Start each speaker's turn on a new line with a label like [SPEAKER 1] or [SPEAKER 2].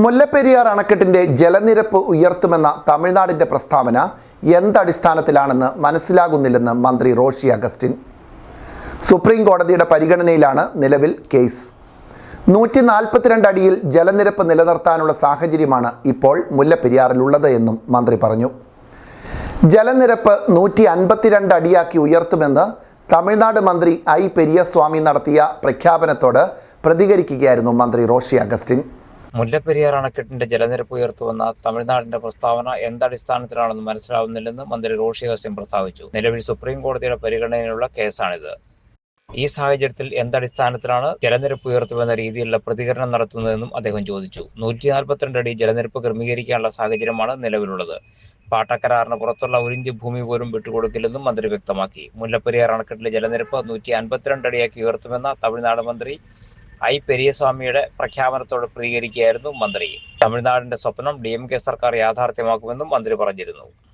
[SPEAKER 1] മുല്ലപ്പെരിയാർ അണക്കെട്ടിന്റെ ജലനിരപ്പ് ഉയർത്തുമെന്ന തമിഴ്നാടിന്റെ പ്രസ്താവന എന്തടിസ്ഥാനത്തിലാണെന്ന് മനസ്സിലാകുന്നില്ലെന്ന് മന്ത്രി റോഷി അഗസ്റ്റിൻ. സുപ്രീം കോടതിയുടെ പരിഗണനയിലാണ് നിലവിൽ കേസ്. നൂറ്റി നാൽപ്പത്തിരണ്ട് അടിയിൽ ജലനിരപ്പ് നിലനിർത്താനുള്ള സാഹചര്യമാണ് ഇപ്പോൾ മുല്ലപ്പെരിയാറിലുള്ളത് എന്നും മന്ത്രി പറഞ്ഞു. ജലനിരപ്പ് നൂറ്റി അൻപത്തിരണ്ട് അടിയാക്കി ഉയർത്തുമെന്ന് തമിഴ്നാട് മന്ത്രി ഐ. പെരിയസ്വാമി നടത്തിയ പ്രഖ്യാപനത്തോട് പ്രതികരിക്കുകയായിരുന്നു മന്ത്രി റോഷി അഗസ്റ്റിൻ.
[SPEAKER 2] മുല്ലപ്പെരിയാർ അണക്കെട്ടിന്റെ ജലനിരപ്പ് ഉയർത്തുവന്ന തമിഴ്നാടിന്റെ പ്രസ്താവന എന്തടിസ്ഥാനത്തിലാണെന്ന് മനസ്സിലാവുന്നില്ലെന്ന് മന്ത്രി റോഷി ഹസീം പ്രസ്താവിച്ചു. നിലവിൽ സുപ്രീം കോടതിയുടെ പരിഗണനയിലുള്ള കേസാണിത്. ഈ സാഹചര്യത്തിൽ എന്തടിസ്ഥാനത്തിലാണ് ജലനിരപ്പ് ഉയർത്തുമെന്ന രീതിയിലുള്ള പ്രതികരണം നടത്തുന്നതെന്നും അദ്ദേഹം ചോദിച്ചു. നൂറ്റി നാൽപ്പത്തിരണ്ട് അടി ജലനിരപ്പ് ക്രമീകരിക്കാനുള്ള സാഹചര്യമാണ് നിലവിലുള്ളത്. പാട്ടക്കരാറിന് പുറത്തുള്ള ഒരിഞ്ച് ഭൂമി പോലും വിട്ടുകൊടുക്കില്ലെന്നും മന്ത്രി വ്യക്തമാക്കി. മുല്ലപ്പെരിയാർ അണക്കെട്ടിലെ ജലനിരപ്പ് നൂറ്റി അൻപത്തിരണ്ട് അടിയാക്കി ഉയർത്തുമെന്ന തമിഴ്നാട് മന്ത്രി ഐ പെരിയസ്വാമിയുടെ പ്രഖ്യാപനത്തോട് പ്രതികരിക്കുകയായിരുന്നു മന്ത്രി. തമിഴ്നാടിന്റെ സ്വപ്നം ഡി എം കെ സർക്കാർ യാഥാർത്ഥ്യമാക്കുമെന്നും മന്ത്രി പറഞ്ഞിരുന്നു.